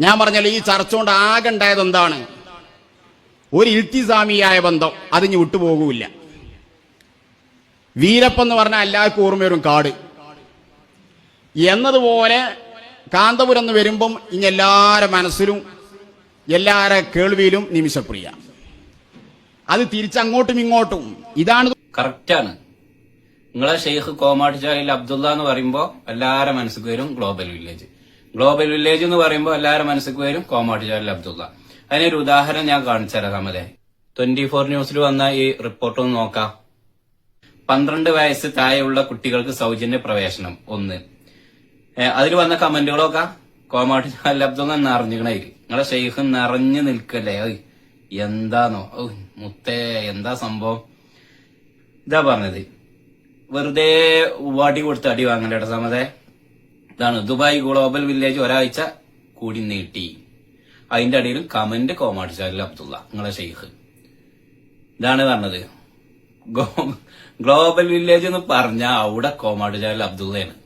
ഞാൻ പറഞ്ഞല്ലോ ഈ ചർച്ച കൊണ്ട് ആകെ ഉണ്ടായത് എന്താണ്? ഒരു ഇൽത്തിസാമിയായ ബന്ധം അതിന് വിട്ടുപോകൂല വീരപ്പെന്ന് പറഞ്ഞാൽ എല്ലാവർക്കും ഓർമ്മ വരും കാട്. എന്നതുപോലെ കാന്തപുരം എന്ന് വരുമ്പം ഇനി എല്ലാവരുടെ മനസ്സിലും എല്ലാവരുടെ കേൾവിയിലും നിമിഷപ്രിയ. അത് തിരിച്ചങ്ങോട്ടും ഇങ്ങോട്ടും. ഇതാണ് കറക്റ്റാണ് നിങ്ങളെ ഷെയ്ഖ് കോമാട്ടിച്ചാലിൽ അബ്ദുള്ള എന്ന് പറയുമ്പോൾ എല്ലാവരുടെ മനസ്സിൽ വരും ഗ്ലോബൽ വില്ലേജ്. ഗ്ലോബൽ വില്ലേജ് എന്ന് പറയുമ്പോൾ എല്ലാവരും മനസ്സിൽ വരും കോമാട്ടിച്ചാലിൽ അബ്ദുള്ള. അതിനൊരു ഉദാഹരണം ഞാൻ കാണിച്ചു തരാം നമ്മളെ ട്വന്റി ഫോർ ന്യൂസിൽ വന്ന ഈ റിപ്പോർട്ട് ഒന്ന് നോക്കാം. പന്ത്രണ്ട് വയസ്സ് താഴെയുള്ള കുട്ടികൾക്ക് സൗജന്യ പ്രവേശനം. ഒന്ന്. അതിൽ വന്ന കമന്റുകളൊക്കെ കോമാട്ടി അബ്ദുള്ള നിറഞ്ഞിക്കണായി നിങ്ങളെ ഷെയ്ഖ് നിറഞ്ഞു നിൽക്കല്ലേ? ഓ മുത്തേ എന്താ സംഭവം? ഇതാ പറഞ്ഞത്. വെറുതെ വാടി കൊടുത്ത് അടി വാങ്ങണ്ടേട്ടോ സമതെ. ഇതാണ് ദുബായ് ഗ്ലോബൽ വില്ലേജ് ഒരാഴ്ച കൂടി നീട്ടി. അതിന്റെ അടിയിൽ കമന്റ് കോമാട്ടിച്ചാലിൽ അബ്ദുള്ള നിങ്ങളെ ഷെയ്ഖ്. ഇതാണ് പറഞ്ഞത്. ഗ്ലോബൽ വില്ലേജ് എന്ന് പറഞ്ഞ അവിടെ കോമാട്ടിച്ചാലിൽ അബ്ദുള്ളയാണ്.